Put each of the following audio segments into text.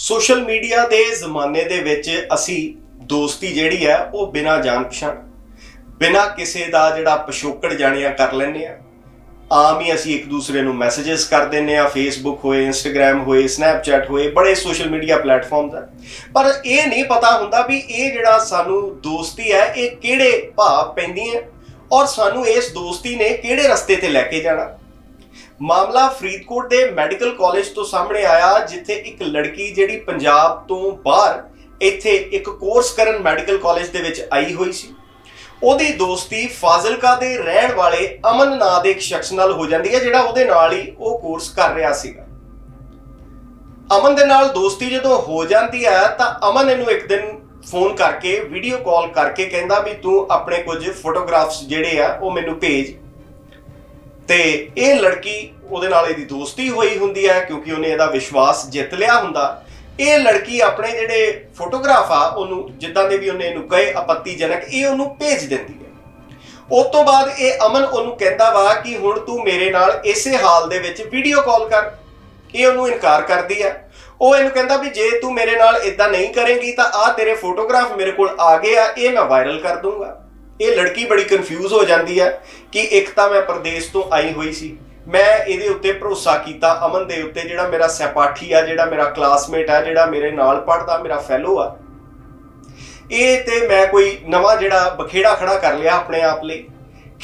Social media ਦੇ ਜ਼ਮਾਨੇ ਦੇ ਵਿੱਚ ਅਸੀਂ ਦੋਸਤੀ ਜਿਹੜੀ ਹੈ, ਉਹ ਬਿਨਾਂ ਜਾਣ ਪਛਾਣ, ਬਿਨਾਂ ਕਿਸੇ ਦਾ ਜਿਹੜਾ ਪਿਛੋਕੜ ਜਾਣਿਆ ਕਰ ਲੈਂਦੇ ਆ ਆਮ ਹੀ ਅਸੀਂ ਇੱਕ ਦੂਸਰੇ ਨੂੰ ਮੈਸੇजेस ਕਰ ਦਿੰਨੇ ਆ ਫੇਸਬੁੱਕ ਹੋਏ ਇੰਸਟਾਗ੍ਰam ਹੋਏ ਸਨੈਪਚੈਟ ਹੋਏ, ਬੜੇ ਸੋਸ਼ਲ ਮੀਡੀਆ ਪਲੇਟਫਾਰਮਸ ਆ। ਪਰ ਇਹ ਨਹੀਂ ਪਤਾ ਹੁੰਦਾ ਵੀ ਇਹ ਜਿਹੜਾ ਸਾਨੂੰ ਦੋਸਤੀ ਹੈ, ਇਹ ਕਿਹੜੇ ਭਾਵ ਪੈਂਦੀ ਹੈ ਔਰ ਸਾਨੂੰ ਇਸ ਦੋਸਤੀ ਨੇ ਕਿਹੜੇ ਰਸਤੇ ਤੇ ਲੈ ਕੇ ਜਾਣਾ। ਮਾਮਲਾ ਫਰੀਦਕੋਟ ਦੇ ਮੈਡੀਕਲ ਕਾਲਜ ਤੋਂ ਸਾਹਮਣੇ ਆਇਆ, ਜਿੱਥੇ ਇੱਕ ਲੜਕੀ ਜਿਹੜੀ ਪੰਜਾਬ ਤੋਂ ਬਾਹਰ ਇੱਥੇ ਇੱਕ ਕੋਰਸ ਕਰਨ ਮੈਡੀਕਲ ਕਾਲਜ ਦੇ ਵਿੱਚ ਆਈ ਹੋਈ ਸੀ। ਉਹਦੀ ਦੋਸਤੀ ਫਾਜ਼ਿਲਕਾ ਦੇ ਰਹਿਣ ਵਾਲੇ ਅਮਨ ਨਾਂ ਦੇ ਇੱਕ ਸ਼ਖਸ ਨਾਲ ਹੋ ਜਾਂਦੀ ਹੈ, ਜਿਹੜਾ ਉਹਦੇ ਨਾਲ ਹੀ ਉਹ ਕੋਰਸ ਕਰ ਰਿਹਾ ਸੀਗਾ। ਅਮਨ ਦੇ ਨਾਲ ਦੋਸਤੀ ਜਦੋਂ ਹੋ ਜਾਂਦੀ ਹੈ, ਤਾਂ ਅਮਨ ਇਹਨੂੰ ਇੱਕ ਦਿਨ ਫੋਨ ਕਰਕੇ ਵੀਡੀਓ ਕਾਲ ਕਰਕੇ ਕਹਿੰਦਾ ਵੀ ਤੂੰ ਆਪਣੇ ਕੁਝ ਫੋਟੋਗ੍ਰਾਫਸ ਜਿਹੜੇ ਆ, ਉਹ ਮੈਨੂੰ ਭੇਜ। ਤੇ ਇਹ ਲੜਕੀ ਉਹਦੇ ਨਾਲ ਇਹਦੀ ਦੋਸਤੀ ਹੋਈ ਹੁੰਦੀ ਹੈ ਕਿਉਂਕਿ ਉਹਨੇ ਇਹਦਾ ਵਿਸ਼ਵਾਸ ਜਿੱਤ ਲਿਆ ਹੁੰਦਾ। ਇਹ ਲੜਕੀ ਆਪਣੇ ਜਿਹੜੇ ਫੋਟੋਗ੍ਰਾਫ ਆ, ਉਹਨੂੰ ਜਿੱਦਾਂ ਦੇ ਵੀ ਉਹਨੇ ਇਹਨੂੰ ਕਹੇ ਆਪੱਤੀਜਨਕ, ਇਹ ਉਹਨੂੰ ਭੇਜ ਦਿੰਦੀ ਹੈ। ਉਸ ਤੋਂ ਬਾਅਦ ਇਹ ਅਮਨ ਉਹਨੂੰ ਕਹਿੰਦਾ ਵਾ ਕਿ ਹੁਣ ਤੂੰ ਮੇਰੇ ਨਾਲ ਇਸੇ ਹਾਲ ਦੇ ਵਿੱਚ ਵੀਡੀਓ ਕਾਲ ਕਰ। ਇਹ ਉਹਨੂੰ ਇਨਕਾਰ ਕਰਦੀ ਹੈ। ਉਹ ਇਹਨੂੰ ਕਹਿੰਦਾ ਵੀ ਜੇ ਤੂੰ ਮੇਰੇ ਨਾਲ ਇਦਾਂ ਨਹੀਂ ਕਰੇਂਗੀ ਤਾਂ ਆ ਤੇਰੇ ਫੋਟੋਗ੍ਰਾਫ ਮੇਰੇ ਕੋਲ ਆ ਗਏ ਆ, ਇਹ ਮੈਂ ਵਾਇਰਲ ਕਰ ਦੂੰਗਾ ਇਹ ਲੜਕੀ ਬੜੀ ਕਨਫਿਊਜ਼ ਹੋ ਜਾਂਦੀ ਹੈ ਕਿ ਇੱਕ ਤਾਂ ਮੈਂ ਪ੍ਰਦੇਸ਼ ਤੋਂ ਆਈ ਹੋਈ ਸੀ। ਮੈਂ ਇਹਦੇ ਉੱਤੇ ਭਰੋਸਾ ਕੀਤਾ, ਅਮਨ ਦੇ ਉੱਤੇ, ਜਿਹੜਾ ਮੇਰਾ ਸਹਿਪਾਠੀ ਆ, ਜਿਹੜਾ ਮੇਰਾ ਕਲਾਸਮੇਟ ਆ, ਜਿਹੜਾ ਮੇਰੇ ਨਾਲ ਪੜ੍ਹਦਾ, ਮੇਰਾ ਫੈਲੋ ਆ। ਇਹ ਤੇ ਮੈਂ ਕੋਈ ਨਵਾਂ ਜਿਹੜਾ ਬਖੇੜਾ ਖੜਾ ਕਰ ਲਿਆ ਆਪਣੇ ਆਪ ਲਈ।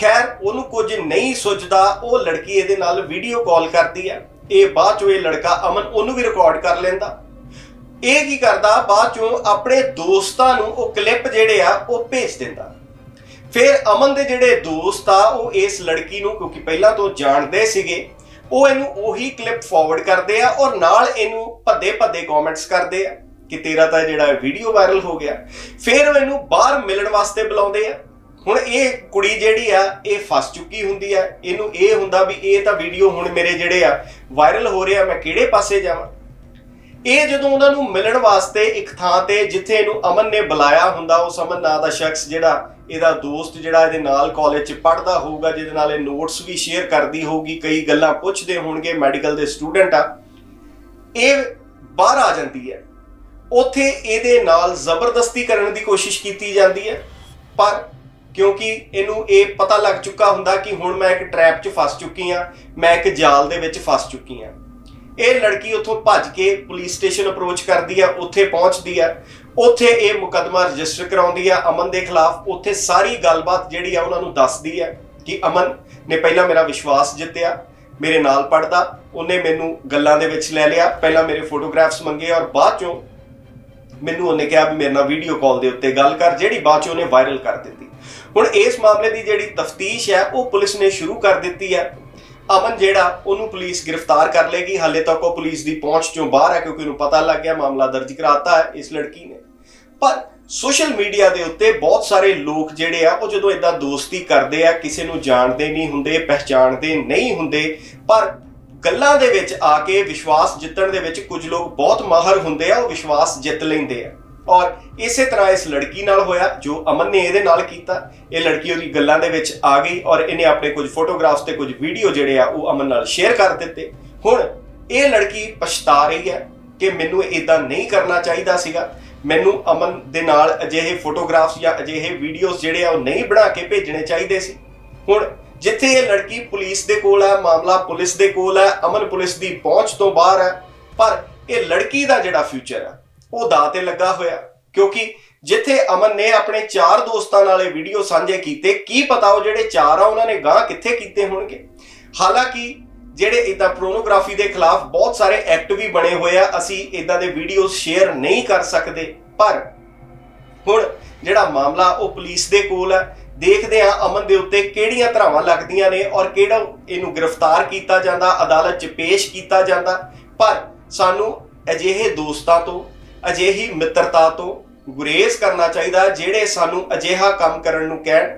ਖੈਰ, ਉਹਨੂੰ ਕੁਝ ਨਹੀਂ ਸੋਚਦਾ, ਉਹ ਲੜਕੀ ਇਹਦੇ ਨਾਲ ਵੀਡੀਓ ਕਾਲ ਕਰਦੀ ਹੈ। ਇਹ ਬਾਅਦ ਚੋਂ ਇਹ ਲੜਕਾ, ਅਮਨ, ਉਹਨੂੰ ਵੀ ਰਿਕਾਰਡ ਕਰ ਲੈਂਦਾ। ਇਹ ਕੀ ਕਰਦਾ, ਬਾਅਦ ਚੋਂ ਆਪਣੇ ਦੋਸਤਾਂ ਨੂੰ ਉਹ ਕਲਿੱਪ ਜਿਹੜੇ ਆ, ਉਹ ਭੇਜ ਦਿੰਦਾ। ਫਿਰ ਅਮਨ ਦੇ ਜਿਹੜੇ ਦੋਸਤ ਆ, ਉਹ ਇਸ ਲੜਕੀ ਨੂੰ ਕਿਉਂਕਿ ਪਹਿਲਾਂ ਤੋਂ ਜਾਣਦੇ ਸੀਗੇ, ਉਹ ਇਹਨੂੰ ਉਹੀ ਕਲਿੱਪ ਫਾਰਵਰਡ ਕਰਦੇ ਆ ਔਰ ਨਾਲ ਇਹਨੂੰ ਭੱਦੇ ਭੱਦੇ ਕਮੈਂਟਸ ਕਰਦੇ ਆ ਕਿ ਤੇਰਾ ਤਾਂ ਜਿਹੜਾ ਵੀਡੀਓ ਵਾਇਰਲ ਹੋ ਗਿਆ। ਫਿਰ ਉਹ ਇਹਨੂੰ ਬਾਹਰ ਮਿਲਣ ਵਾਸਤੇ ਬੁਲਾਉਂਦੇ ਆ। ਹੁਣ ਇਹ ਕੁੜੀ ਜਿਹੜੀ ਆ, ਇਹ ਫਸ ਚੁੱਕੀ ਹੁੰਦੀ ਆ। ਇਹਨੂੰ ਇਹ ਹੁੰਦਾ ਵੀ ਇਹ ਤਾਂ ਵੀਡੀਓ ਹੁਣ ਮੇਰੇ ਜਿਹੜੇ ਆ ਵਾਇਰਲ ਹੋ ਰਿਹਾ, ਮੈਂ ਕਿਹੜੇ ਪਾਸੇ ਜਾਵਾਂ? ਇਹ ਜਦੋਂ ਉਹਨਾਂ ਨੂੰ ਮਿਲਣ ਵਾਸਤੇ ਇੱਕ ਥਾਂ ਤੇ ਜਿੱਥੇ ਇਹਨੂੰ ਅਮਨ ਨੇ ਬੁਲਾਇਆ ਹੁੰਦਾ ਉਸ ਅਮਨ ਨਾਂ ਦਾ ਸ਼ਖਸ ਜਿਹੜਾ ਇਹਦਾ ਦੋਸਤ ਜਿਹੜਾ ਇਹਦੇ ਨਾਲ ਕਾਲਜ 'ਚ ਪੜ੍ਹਦਾ ਹੋਊਗਾ, ਜਿਹਦੇ ਨਾਲ ਇਹ ਨੋਟਸ ਵੀ ਸ਼ੇਅਰ ਕਰਦੀ ਹੋਊਗੀ, ਕਈ ਗੱਲਾਂ ਪੁੱਛਦੇ ਹੋਣਗੇ ਮੈਡੀਕਲ ਦੇ ਸਟੂਡੈਂਟ ਆ। ਇਹ ਬਾਹਰ ਆ ਜਾਂਦੀ ਹੈ। ਉੱਥੇ ਇਹਦੇ ਨਾਲ ਜ਼ਬਰਦਸਤੀ ਕਰਨ ਦੀ ਕੋਸ਼ਿਸ਼ ਕੀਤੀ ਜਾਂਦੀ ਹੈ। ਪਰ ਕਿਉਂਕਿ ਇਹਨੂੰ ਇਹ ਪਤਾ ਲੱਗ ਚੁੱਕਾ ਹੁੰਦਾ ਕਿ ਹੁਣ ਮੈਂ ਇੱਕ ਟ੍ਰੈਪ 'ਚ ਫਸ ਚੁੱਕੀ ਆ ਮੈਂ ਇੱਕ ਜਾਲ ਦੇ ਵਿੱਚ ਫਸ ਚੁੱਕੀ ਆ ਇਹ ਲੜਕੀ ਉੱਥੋਂ ਭੱਜ ਕੇ ਪੁਲਿਸ ਸਟੇਸ਼ਨ ਅਪਰੋਚ ਕਰਦੀ ਆ ਉੱਥੇ ਪਹੁੰਚਦੀ ਆ ਉੱਥੇ ਇਹ ਮੁਕੱਦਮਾ ਰਜਿਸਟਰ ਕਰਾਉਂਦੀ ਹੈ ਅਮਨ ਦੇ ਖਿਲਾਫ ਉੱਥੇ ਸਾਰੀ ਗੱਲਬਾਤ ਜਿਹੜੀ ਆ ਉਹਨਾਂ ਨੂੰ ਦੱਸਦੀ ਹੈ ਕਿ ਅਮਨ ਨੇ ਪਹਿਲਾਂ ਮੇਰਾ ਵਿਸ਼ਵਾਸ ਜਿੱਤਿਆ, ਮੇਰੇ ਨਾਲ ਪੜਦਾ ਉਹਨੇ ਮੈਨੂੰ ਗੱਲਾਂ ਦੇ ਵਿੱਚ ਲੈ ਲਿਆ, ਪਹਿਲਾਂ ਮੇਰੇ ਫੋਟੋਗ੍ਰਾਫਸ ਮੰਗੇ ਔਰ ਬਾਅਦ ਚੋਂ ਮੈਨੂੰ ਉਹਨੇ ਕਿਹਾ ਵੀ ਮੇਰੇ ਨਾਲ ਵੀਡੀਓ ਕਾਲ ਦੇ ਉੱਤੇ ਗੱਲ ਕਰ, ਜਿਹੜੀ ਬਾਅਦ ਚ ਉਹਨੇ ਵਾਇਰਲ ਕਰ ਦਿੱਤੀ। ਹੁਣ ਇਸ ਮਾਮਲੇ ਦੀ ਜਿਹੜੀ ਤਫਤੀਸ਼ ਹੈ, ਉਹ ਪੁਲਿਸ ਨੇ ਸ਼ੁਰੂ ਕਰ ਦਿੱਤੀ ਹੈ। ਅਮਨ ਜਿਹੜਾ, ਉਹਨੂੰ ਪੁਲਿਸ ਗ੍ਰਿਫਤਾਰ ਕਰ ਲੇਗੀ ਹਾਲੇ ਤੱਕ ਉਹ ਪੁਲਿਸ ਦੀ ਪਹੁੰਚ ਚੋਂ ਬਾਹਰ ਹੈ, ਕਿਉਂਕਿ ਉਹਨੂੰ ਪਤਾ ਲੱਗ ਗਿਆ ਮਾਮਲਾ ਦਰਜ ਕਰਾਤਾ ਹੈ, ਇਸ ਲੜਕੀ ਨੇ। ਪਰ ਸੋਸ਼ਲ ਮੀਡੀਆ ਦੇ ਉੱਤੇ ਬਹੁਤ ਸਾਰੇ ਲੋਕ ਜਿਹੜੇ ਆ, ਉਹ ਜਦੋਂ ਇਦਾਂ ਦੋਸਤੀ ਕਰਦੇ ਆ, ਕਿਸੇ ਨੂੰ ਜਾਣਦੇ ਨਹੀਂ ਹੁੰਦੇ, ਪਹਿਚਾਣਦੇ ਨਹੀਂ ਹੁੰਦੇ, ਪਰ ਗੱਲਾਂ ਦੇ ਵਿੱਚ ਆ ਕੇ ਵਿਸ਼ਵਾਸ ਜਿੱਤਣ ਦੇ ਵਿੱਚ ਕੁਝ ਲੋਕ ਬਹੁਤ ਮਾਹਰ ਹੁੰਦੇ ਆ, ਉਹ ਵਿਸ਼ਵਾਸ ਜਿੱਤ ਲੈਂਦੇ ਆ। ਔਰ ਇਸੇ ਤਰ੍ਹਾਂ ਇਸ ਲੜਕੀ ਨਾਲ ਹੋਇਆ, ਜੋ ਅਮਨ ਨੇ ਇਹਦੇ ਨਾਲ ਕੀਤਾ। ਇਹ ਲੜਕੀ ਉਹਦੀ ਗੱਲਾਂ ਦੇ ਵਿੱਚ ਆ ਗਈ ਔਰ ਇਹਨੇ ਆਪਣੇ ਕੁਝ ਫੋਟੋਗ੍ਰਾਫਸ ਤੇ ਕੁਝ ਵੀਡੀਓ ਜਿਹੜੇ ਆ, ਉਹ ਅਮਨ ਨਾਲ ਸ਼ੇਅਰ ਕਰ ਦਿੱਤੇ। ਹੁਣ ਇਹ ਲੜਕੀ ਪਛਤਾ ਰਹੀ ਹੈ ਕਿ ਮੈਨੂੰ ਇਦਾਂ ਨਹੀਂ ਕਰਨਾ ਚਾਹੀਦਾ ਸੀਗਾ। ਮੈਨੂੰ ਅਮਨ ਦੇ ਨਾਲ ਅਜਿਹੇ ਫੋਟੋਗ੍ਰਾਫਸ ਜਾਂ ਅਜਿਹੇ ਵੀਡੀਓਜ਼ ਜਿਹੜੇ ਆ ਉਹ ਨਹੀਂ ਬਣਾ ਕੇ ਭੇਜਣੇ ਚਾਹੀਦੇ ਸੀ। ਹੁਣ ਜਿੱਥੇ ਇਹ ਲੜਕੀ ਪੁਲਿਸ ਦੇ ਕੋਲ ਹੈ ਮਾਮਲਾ ਪੁਲਿਸ ਦੇ ਕੋਲ ਹੈ ਅਮਨ ਪੁਲਿਸ ਦੀ ਪਹੁੰਚ ਤੋਂ ਬਾਹਰ ਹੈ ਪਰ ਇਹ ਲੜਕੀ ਦਾ ਜਿਹੜਾ ਫਿਊਚਰ ਆ, ਉਹ ਦਾ ਤੇ ਲੱਗਾ ਹੋਇਆ। ਕਿਉਂਕਿ ਜਿੱਥੇ ਅਮਨ ਨੇ ਆਪਣੇ ਚਾਰ ਦੋਸਤਾਂ ਨਾਲ ਇਹ ਵੀਡੀਓ ਸਾਂਝੇ ਕੀਤੇ, ਕੀ ਪਤਾ ਉਹ ਜਿਹੜੇ ਚਾਰ ਆ, ਉਹਨਾਂ ਨੇ ਗਾਂ ਕਿੱਥੇ ਕੀਤੇ ਹੋਣਗੇ? ਹਾਲਾਂਕਿ ਜਿਹੜੇ ਇਦਾਂ ਪ੍ਰੋਨੋਗ੍ਰਾਫੀ ਦੇ ਖਿਲਾਫ ਬਹੁਤ ਸਾਰੇ ਐਕਟ ਵੀ ਬਣੇ ਹੋਏ ਆ, ਅਸੀਂ ਇਦਾਂ ਦੇ ਵੀਡੀਓ ਸ਼ੇਅਰ ਨਹੀਂ ਕਰ ਸਕਦੇ। ਪਰ ਹੁਣ ਜਿਹੜਾ ਮਾਮਲਾ, ਉਹ ਪੁਲਿਸ ਦੇ ਕੋਲ ਹੈ ਦੇਖਦੇ ਆ ਅਮਨ ਦੇ ਉੱਤੇ ਕਿਹੜੀਆਂ ਧਰਾਵਾਂ ਲੱਗਦੀਆਂ ਨੇ ਔਰ ਕਿਹੜਾ ਇਹਨੂੰ ਗ੍ਰਿਫਤਾਰ ਕੀਤਾ ਜਾਂਦਾ, ਅਦਾਲਤ 'ਚ ਪੇਸ਼ ਕੀਤਾ ਜਾਂਦਾ। ਪਰ ਸਾਨੂੰ ਅਜਿਹੇ ਦੋਸਤਾਂ ਤੋਂ, ਅਜਿਹੀ ਮਿੱਤਰਤਾ ਤੋਂ ਗੁਰੇਜ਼ ਕਰਨਾ ਚਾਹੀਦਾ, ਜਿਹੜੇ ਸਾਨੂੰ ਅਜਿਹਾ ਕੰਮ ਕਰਨ ਨੂੰ ਕਹਿਣ।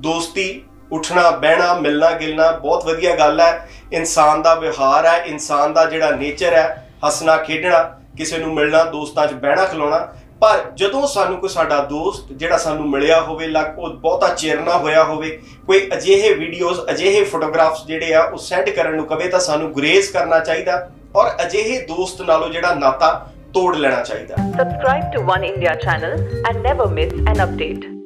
ਦੋਸਤੀ ਉੱਠਣਾ, ਬਹਿਣਾ, ਮਿਲਣਾ, ਗਿਲਣਾ ਬਹੁਤ ਵਧੀਆ ਗੱਲ ਹੈ। ਇਨਸਾਨ ਦਾ ਵਿਹਾਰ ਹੈ, ਇਨਸਾਨ ਦਾ ਜਿਹੜਾ ਨੇਚਰ ਹੈ, ਹੱਸਣਾ, ਖੇਡਣਾ, ਕਿਸੇ ਨੂੰ ਮਿਲਣਾ, ਦੋਸਤਾਂ 'ਚ ਬਹਿਣਾ, ਖਲੋਣਾ। ਪਰ ਜਦੋਂ ਸਾਨੂੰ ਕੋਈ ਸਾਡਾ ਦੋਸਤ ਜਿਹੜਾ ਸਾਨੂੰ ਮਿਲਿਆ ਹੋਵੇ ਲੱਗ ਉਹ ਬਹੁਤਾ ਚਿਰਨਾ ਹੋਇਆ ਹੋਵੇ, ਕੋਈ ਅਜਿਹੇ ਵੀਡੀਓਜ਼ ਅਜਿਹੇ ਫੋਟੋਗ੍ਰਾਫਸ ਜਿਹੜੇ ਆ, ਉਹ ਸੈਂਡ ਕਰਨ ਨੂੰ ਕਵੇ ਤਾਂ ਸਾਨੂੰ ਗੁਰੇਜ਼ ਕਰਨਾ ਚਾਹੀਦਾ ਔਰ ਅਜਿਹੇ ਦੋਸਤ ਨਾਲੋਂ ਜਿਹੜਾ ਨਾਤਾ ਤੋੜ ਲੈਣਾ ਚਾਹੀਦਾ। Subscribe to One India channel and never miss an update.